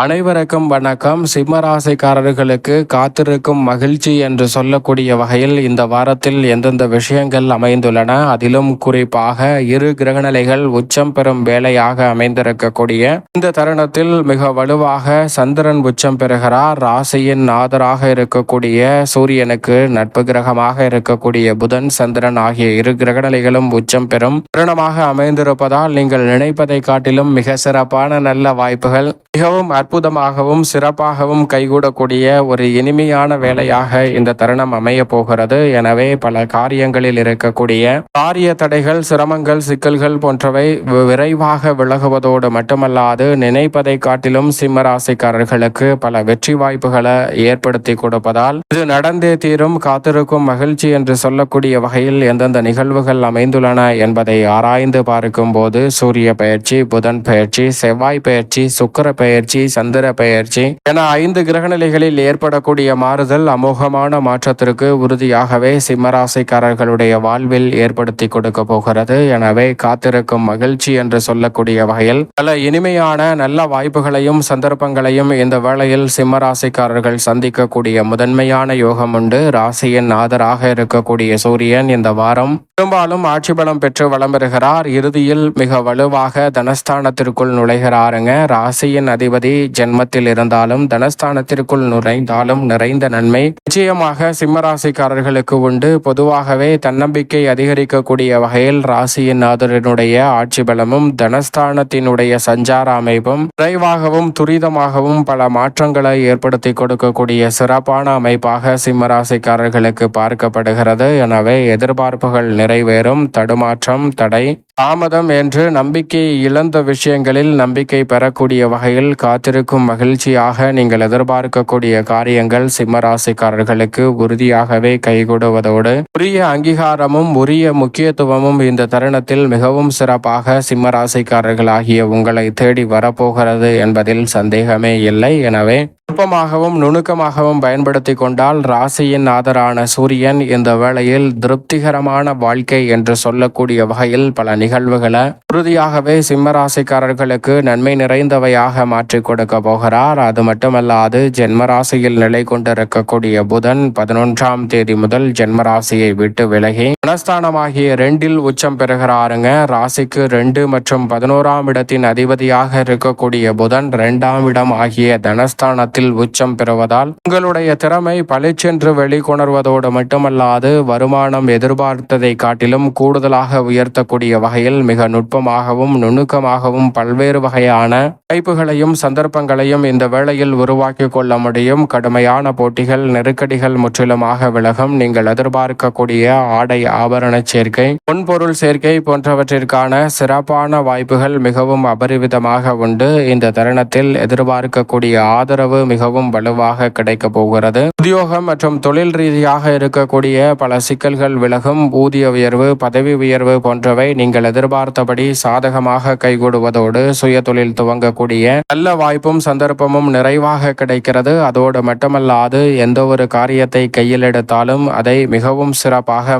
அனைவருக்கும் வணக்கம். சிம்மராசிக்காரர்களுக்கு காத்திருக்கும் மகிழ்ச்சி என்று சொல்லக்கூடிய வகையில் இந்த வாரத்தில் எந்தெந்த விஷயங்கள் அமைந்துள்ளன அதிலும் குறிப்பாக இரு கிரகநிலைகள் உச்சம் பெறும் வேலையாக அமைந்திருக்கக்கூடிய இந்த தருணத்தில் மிக வலுவாக சந்திரன் உச்சம் பெறுகிறார். ராசியின் நாதராக இருக்கக்கூடிய சூரியனுக்கு நட்பு கிரகமாக இருக்கக்கூடிய புதன் சந்திரன் ஆகிய இரு கிரகநிலைகளும் உச்சம் பெறும் தருணமாக அமைந்திருப்பதால் நீங்கள் நினைப்பதை காட்டிலும் மிக சிறப்பான நல்ல வாய்ப்புகள் மிகவும் அற்புதமாகவும் சிறப்பாகவும் கைகூடக்கூடிய ஒரு இனிமையான வேலையாக இந்த தருணம் அமைய போகிறது. எனவே பல காரியங்களில் இருக்கக்கூடிய காரிய தடைகள் சிரமங்கள் சிக்கல்கள் போன்றவை விரைவாக விலகுவதோடு மட்டுமல்லாது நினைப்பதை காட்டிலும் சிம்மராசிக்காரர்களுக்கு பல வெற்றி வாய்ப்புகளை ஏற்படுத்தி கொடுப்பதால் இது நடந்தே தீரும். காத்திருக்கும் மகிழ்ச்சி என்று சொல்லக்கூடிய வகையில் எந்தெந்த நிகழ்வுகள் அமைந்துள்ளன என்பதை ஆராய்ந்து பார்க்கும் போது சூரிய பயிற்சி புதன் பயிற்சி செவ்வாய் பயிற்சி சுக்கிர பயிற்சி சந்திர பெயர்ச்சி. என ஐந்து கிரகநிலைகளில் ஏற்படக்கூடிய மாறுதல் அமோகமான மாற்றத்திற்கு உறுதியாகவே சிம்மராசிக்காரர்களுடைய வாழ்வில் ஏற்படுத்தி கொடுக்க போகிறது. எனவே காத்திருக்கும் மகிழ்ச்சி என்று சொல்லக்கூடிய வகையில் பல இனிமையான நல்ல வாய்ப்புகளையும் சந்தர்ப்பங்களையும் இந்த வேளையில் சிம்மராசிக்காரர்கள் சந்திக்கக்கூடிய முதன்மையான யோகம் உண்டு. ராசியின் ஆதராக இருக்கக்கூடிய சூரியன் இந்த வாரம் பெரும்பாலும் ஆட்சி பலம் பெற்று வலம் பெறுகிறார். இறுதியில் மிக வலுவாக தனஸ்தானத்திற்குள் நுழைகிறாருங்க. ராசியின் அதிபதி ஜென்மத்தில் இருந்தாலும் தனஸ்தானத்திற்குள் நுழைந்தாலும் நிறைந்த நன்மை நிச்சயமாக சிம்மராசிக்காரர்களுக்கு உண்டு. பொதுவாகவே தன்னம்பிக்கை அதிகரிக்கக்கூடிய வகையில் ராசியின் நாதரனுடைய ஆட்சி பலமும் தனஸ்தானத்தினுடைய சஞ்சார அமைப்பும் விரைவாகவும் துரிதமாகவும் பல மாற்றங்களை ஏற்படுத்தி கொடுக்கக்கூடிய சிறப்பான அமைப்பாக சிம்மராசிக்காரர்களுக்கு பார்க்கப்படுகிறது. எனவே எதிர்பார்ப்புகள் நிறைவேறும் தடுமாற்றம் தடை தாமதம் என்று நம்பிக்கையை இழந்த விஷயங்களில் நம்பிக்கை பெறக்கூடிய வகையில் காத்திருக்கும் மகிழ்ச்சியாக நீங்கள் எதிர்பார்க்கக்கூடிய காரியங்கள் சிம்மராசிக்காரர்களுக்கு உறுதியாகவே கைகூடுவதோடு உரிய அங்கீகாரமும் உரிய முக்கியத்துவமும் இந்த தருணத்தில் மிகவும் சிறப்பாக சிம்மராசிக்காரர்களாகிய உங்களை தேடி வரப்போகிறது என்பதில் சந்தேகமே இல்லை. எனவே நுட்பமாகவும் நுணுக்கமாகவும் பயன்படுத்தி கொண்டால் ராசியின் ஆதரான சூரியன் இந்த வேளையில் திருப்திகரமான வாழ்க்கை என்று சொல்லக்கூடிய வகையில் பல நிகழ்வுகளை உறுதியாகவே சிம்மராசிக்காரர்களுக்கு நன்மை நிறைந்தவையாக மாற்றிக் கொடுக்க போகிறார். அது மட்டுமல்லாது ஜென்மராசியில் நிலை கொண்டிருக்கக்கூடிய புதன் பதினொன்றாம் தேதி முதல் ஜென்மராசியை விட்டு விலகி மனஸ்தானமாகிய ரெண்டில் உச்சம் பெறுகிறாருங்க. ராசிக்கு ரெண்டு மற்றும் பதினோராம் இடத்தின் அதிபதியாக இருக்கக்கூடிய புதன் இரண்டாம் இடம் ஆகிய தனஸ்தானத்தில் உச்சம் பெறுவதால் உங்களுடைய திறமை பளிச்சென்று வெளிக்கொணர்வதோடு மட்டுமல்லாது வருமானம் எதிர்பார்த்ததை காட்டிலும் கூடுதலாக உயர்த்தக்கூடிய வகையில் மிக நுட்பமாகவும் நுணுக்கமாகவும் பல்வேறு வகையான வாய்ப்புகளையும் சந்தர்ப்பங்களையும் இந்த வேளையில் உருவாக்கி கொள்ள முடியும். கடுமையான போட்டிகள் நெருக்கடிகள் முற்றிலுமாக விலகும். நீங்கள் எதிர்பார்க்கக்கூடிய ஆடை ஆபரண சேர்க்கை பொன்பொருள் சேர்க்கை போன்றவற்றிற்கான சிறப்பான வாய்ப்புகள் மிகவும் அபரிவிதமாக உண்டு. இந்த தருணத்தில் எதிர்பார்க்கக்கூடிய ஆதரவு மிகவும் வலுவாக கிடைக்கப் போகிறது. உத்தியோகம் மற்றும் தொழில் ரீதியாக இருக்கக்கூடிய பல சிக்கல்கள் விலகும். ஊதிய உயர்வு பதவி உயர்வு போன்றவை நீங்கள் எதிர்பார்த்தபடி சாதகமாக கைகூடுவதோடு சுய தொழில் துவங்கக்கூடிய நல்ல வாய்ப்பும் சந்தர்ப்பமும் நிறைவாக கிடைக்கிறது. அதோடு மட்டுமல்லாது எந்த ஒரு காரியத்தை கையில் எடுத்தாலும் அதை மிகவும் சிறப்பாக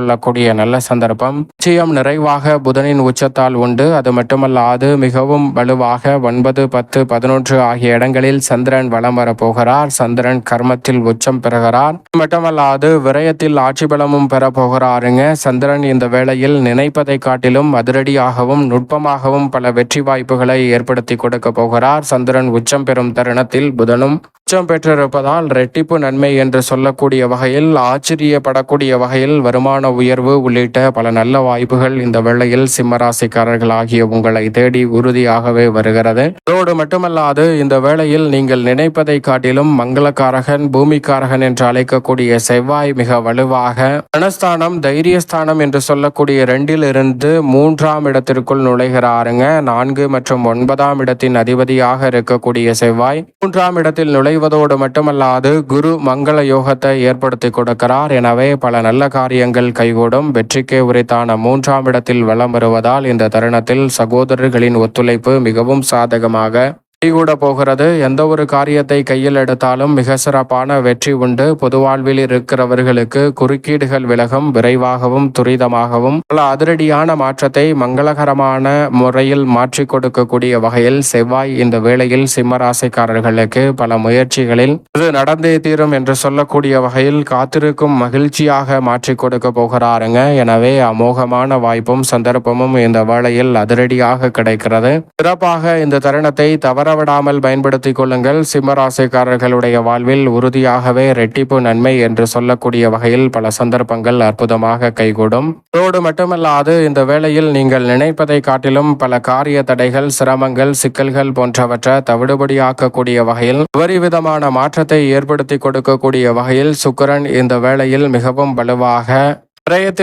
கொள்ளக்கூடிய நல்ல சந்தர்ப்பம். நிச்சயம் நிறைவாக புதனின் உச்சத்தால் உண்டு. அது மட்டுமல்லாது மிகவும் வலுவாக ஒன்பது பத்து பதினொன்று ஆகிய இடங்களில் சந்திரன் வலம் வரப்போகிறார். சந்திரன் கர்மத்தில் உச்சம் பெறுகிறார். மட்டுமல்லாது விரயத்தில் ஆட்சி பலமும் பெற போகிறாருங்க சந்திரன் இந்த வேளையில் நினைப்பதை காட்டிலும் அதிரடியாகவும் நுட்பமாகவும் பல வெற்றி வாய்ப்புகளை ஏற்படுத்தி கொடுக்க போகிறார். சந்திரன் உச்சம் பெறும் தருணத்தில் புதனும் உச்சம் பெற்றிருப்பதால் ரெட்டிப்பு நன்மை என்று சொல்லக்கூடிய வகையில் ஆச்சரியப்படக்கூடிய வகையில் வருமான உயர்வு உள்ளிட்ட பல நல்ல வாய்ப்புகள் இந்த வேளையில் சிம்மராசிக்காரர்கள் ஆகிய உங்களை தேடி உறுதியாகவே வருகிறது. அதோடு மட்டுமல்லாது இந்த வேளையில் நீங்கள் நினைப்பதை காட்டிலும் மங்களக்காரகன் பூமிக்காரகன் என்று அழைக்கக்கூடிய செவ்வாய் மிக வலுவாக தனஸ்தானம் தைரியஸ்தானம் என்று சொல்லக்கூடிய ரெண்டில் இருந்து மூன்றாம் இடத்திற்குள் நுழைகிறாருங்க. நான்கு மற்றும் ஒன்பதாம் இடத்தின் அதிபதியாக இருக்கக்கூடிய செவ்வாய் மூன்றாம் இடத்தில் செய்வதோடு மட்டுமல்லாது குரு மங்கள யோகத்தை ஏற்படுத்தி கொடுக்கிறார். எனவே பல நல்ல காரியங்கள் கைகூடும். வெற்றிக்கே உரித்தான மூன்றாம் இடத்தில் வலம் வருவதால் இந்த தருணத்தில் சகோதரர்களின் ஒத்துழைப்பு மிகவும் சாதகமாக கூட போகிறது. எந்த ஒரு காரியத்தை கையில் எடுத்தாலும் மிக சிறப்பான வெற்றி உண்டு. பொதுவாழ்வில் இருக்கிறவர்களுக்கு குறுக்கீடுகள் விலகும் விரைவாகவும் துரிதமாகவும். பல அதிரடியான மாற்றத்தை மங்களகரமான முறையில் மாற்றிக் கொடுக்கக்கூடிய வகையில் செவ்வாய் இந்த வேளையில் சிம்மராசிக்காரர்களுக்கு பல முயற்சிகளில் இது நடந்தே தீரும் என்று சொல்லக்கூடிய வகையில் காத்திருக்கும் மகிழ்ச்சியாக மாற்றிக் கொடுக்க போகிறாருங்க. எனவே அமோகமான வாய்ப்பும் சந்தர்ப்பமும் இந்த வேளையில் அதிரடியாக கிடைக்கிறது. சிறப்பாக இந்த தருணத்தை தவற தவறவிடாமல் பயன்படுத்திக் கொள்ளுங்கள். சிம்மராசிக்காரர்களுடைய வாழ்வில் உறுதியாகவே ரெட்டிப்பு நன்மை என்று சொல்லக்கூடிய வகையில் பல சந்தர்ப்பங்கள் அற்புதமாக கைகூடும். அதோடு மட்டுமல்லாது இந்த வேளையில் நீங்கள் நினைப்பதை காட்டிலும் பல காரிய தடைகள் சிரமங்கள் சிக்கல்கள் போன்றவற்றை தவிடுபடியாக்கக்கூடிய வகையில் விதமான மாற்றத்தை ஏற்படுத்தி கொடுக்கக்கூடிய வகையில் சுக்கரன் இந்த வேளையில் மிகவும் வலுவாக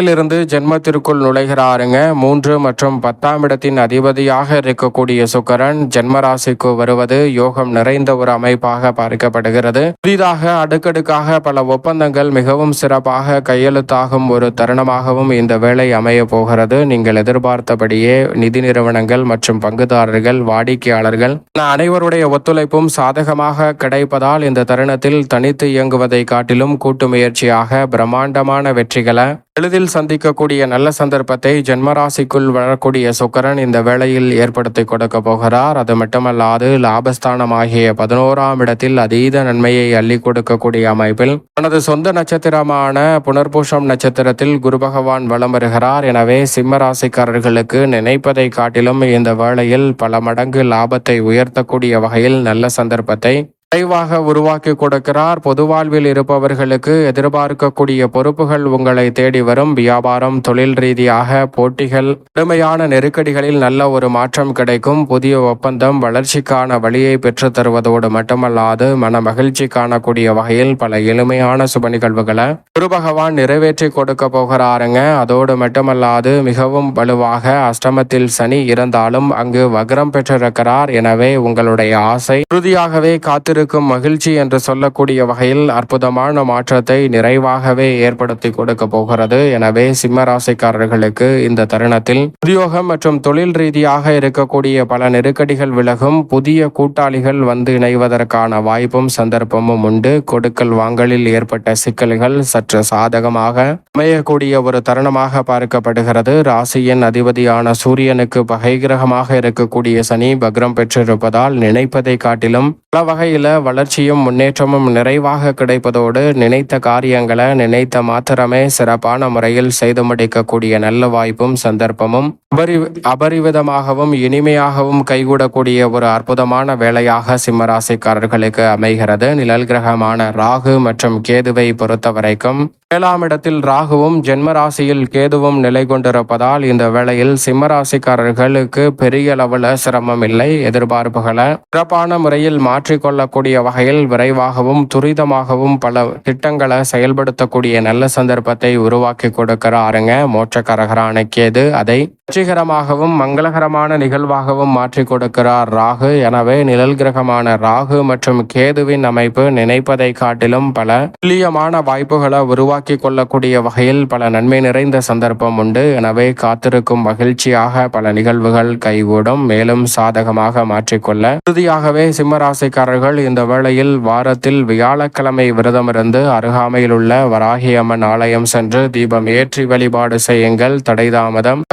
இருந்து ஜென்மத்திற்குள் நுழைகிறாருங்க. மூன்று மற்றும் பத்தாம் இடத்தின் அதிபதியாக இருக்கக்கூடிய சுக்கரன் ஜென்மராசிக்கு வருவது யோகம் நிறைந்த ஒரு அமைப்பாக பார்க்கப்படுகிறது. புதிதாக அடுக்கடுக்காக பல ஒப்பந்தங்கள் மிகவும் சிறப்பாக கையெழுத்தாகும் ஒரு தருணமாகவும் இந்த வேலை அமைய போகிறது. நீங்கள் எதிர்பார்த்தபடியே நிதி நிறுவனங்கள் மற்றும் பங்குதாரர்கள் வாடிக்கையாளர்கள் அனைவருடைய ஒத்துழைப்பும் சாதகமாக கிடைப்பதால் இந்த தருணத்தில் தனித்து இயங்குவதை காட்டிலும் கூட்டு முயற்சியாக பிரம்மாண்டமான வெற்றிகளை எளிதில் சந்திக்கக்கூடிய நல்ல சந்தர்ப்பத்தை ஜென்மராசிக்குள் வரக்கூடிய சுக்கரன் இந்த வேளையில் ஏற்படுத்தி கொடுக்க போகிறார். அது மட்டுமல்லாது லாபஸ்தானம் ஆகிய பதினோராம் இடத்தில் அதீத நன்மையை அள்ளி கொடுக்கக்கூடிய அமைப்பில் தனது சொந்த நட்சத்திரமான புனர்பூஷம் நட்சத்திரத்தில் குரு பகவான் வலம் வருகிறார். எனவே சிம்ம ராசிக்காரர்களுக்கு நினைப்பதை காட்டிலும் இந்த வேளையில் பல மடங்கு லாபத்தை உயர்த்தக்கூடிய வகையில் நல்ல சந்தர்ப்பத்தை விரைவாக உருவாக்கி கொடுக்கிறார். பொது வாழ்வில் இருப்பவர்களுக்கு எதிர்பார்க்கக்கூடிய பொறுப்புகள் உங்களை தேடி வரும். வியாபாரம் தொழில் ரீதியாக போட்டிகள் கடுமையான நெருக்கடிகளில் நல்ல ஒரு மாற்றம் கிடைக்கும். புதிய ஒப்பந்தம் வளர்ச்சிக்கான வழியை பெற்று தருவதோடு மட்டுமல்லாது மன மகிழ்ச்சி காணக்கூடிய வகையில் பல எளிமையான சுப நிகழ்வுகளை குரு பகவான் நிறைவேற்றி கொடுக்க போகிறாருங்க. அதோடு மட்டுமல்லாது மிகவும் வலுவாக அஷ்டமத்தில் சனி இருந்தாலும் அங்கு வக்ரம் பெற்றிருக்கிறார். எனவே உங்களுடைய ஆசை உறுதியாகவே காத்திருக்கும் மகிழ்ச்சி என்று சொல்லக்கூடிய வகையில் அற்புதமான மாற்றத்தை நிறைவாகவே ஏற்படுத்தி கொடுக்க போகிறது. எனவே சிம்ம ராசிக்காரர்களுக்கு இந்த தருணத்தில் உத்தியோகம் மற்றும் தொழில் ரீதியாக இருக்கக்கூடிய பல நெருக்கடிகள் விலகும். புதிய கூட்டாளிகள் வந்து இணைவதற்கான வாய்ப்பும் சந்தர்ப்பமும் உண்டு. கொடுக்கல் வாங்கலில் ஏற்பட்ட சிக்கல்கள் சற்று சாதகமாக அமையக்கூடிய ஒரு தருணமாக பார்க்கப்படுகிறது. ராசியின் அதிபதியான சூரியனுக்கு பகை கிரகமாக இருக்கக்கூடிய சனி பக்ரம் பெற்றிருப்பதால் நினைப்பதை காட்டிலும் பல வகையில வளர்ச்சியும் முன்னேற்றமும் நிறைவாக கிடைப்பதோடு நினைத்த காரியங்களை நினைத்த மாத்திரமே சிறப்பான முறையில் செய்து முடிக்கக்கூடிய நல்ல வாய்ப்பும் சந்தர்ப்பமும் அபரி அபரிவிதமாகவும் இனிமையாகவும் கைகூடக்கூடிய ஒரு அற்புதமான வேலையாக சிம்மராசிக்காரர்களுக்கு அமைகிறது. நிழல் கிரகமான ராகு மற்றும் கேதுவை பொறுத்த வரைக்கும் ஏழாம் இடத்தில் ராகுவும் ஜென்ம ராசியில் கேதுவும் நிலை கொண்டிருப்பதால் இந்த வேளையில் சிம்மராசிக்காரர்களுக்கு பெரிய அளவில் சிரமம் இல்லை எதிர்பார்ப்புகளை. சிறப்பான முறையில் மாற்றிக்கொள்ளக்கூடிய வகையில் விரைவாகவும் துரிதமாகவும் பல திட்டங்களை செயல்படுத்தக்கூடிய நல்ல சந்தர்ப்பத்தை உருவாக்கி கொடுக்கிறாருங்க. மோட்சக்கரகரான கேது அதை வெற்றிகரமாகவும் மங்களகரமான நிகழ்வாகவும் மாற்றி கொடுக்கிறார் ராகு. எனவே நிழல் கிரகமான ராகு மற்றும் கேதுவின் அமைப்பு நினைப்பதை காட்டிலும் பல துல்லியமான வாய்ப்புகளை உருவாக்கி கொள்ளக்கூடிய வகையில் பல நன்மை நிறைந்த சந்தர்ப்பம் உண்டு. எனவே காத்திருக்கும் மகிழ்ச்சியாக பல நிகழ்வுகள் கைகூடும். மேலும் சாதகமாக மாற்றிக்கொள்ள இறுதியாகவே சிம்மராசிக்காரர்கள் இந்த வேளையில் வாரத்தில் வியாழக்கிழமை விரதமிருந்து அருகாமையில் உள்ள வராகியம்மன் ஆலயம் சென்று தீபம் ஏற்றி வழிபாடு செய்யுங்கள். தடைதாமதம்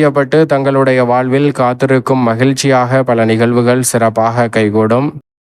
ஆச்சரியப்பட்டு தங்களுடைய வாழ்வில் காத்திருக்கும் மகிழ்ச்சியாக பல நிகழ்வுகள் சிறப்பாக கைகூடும்.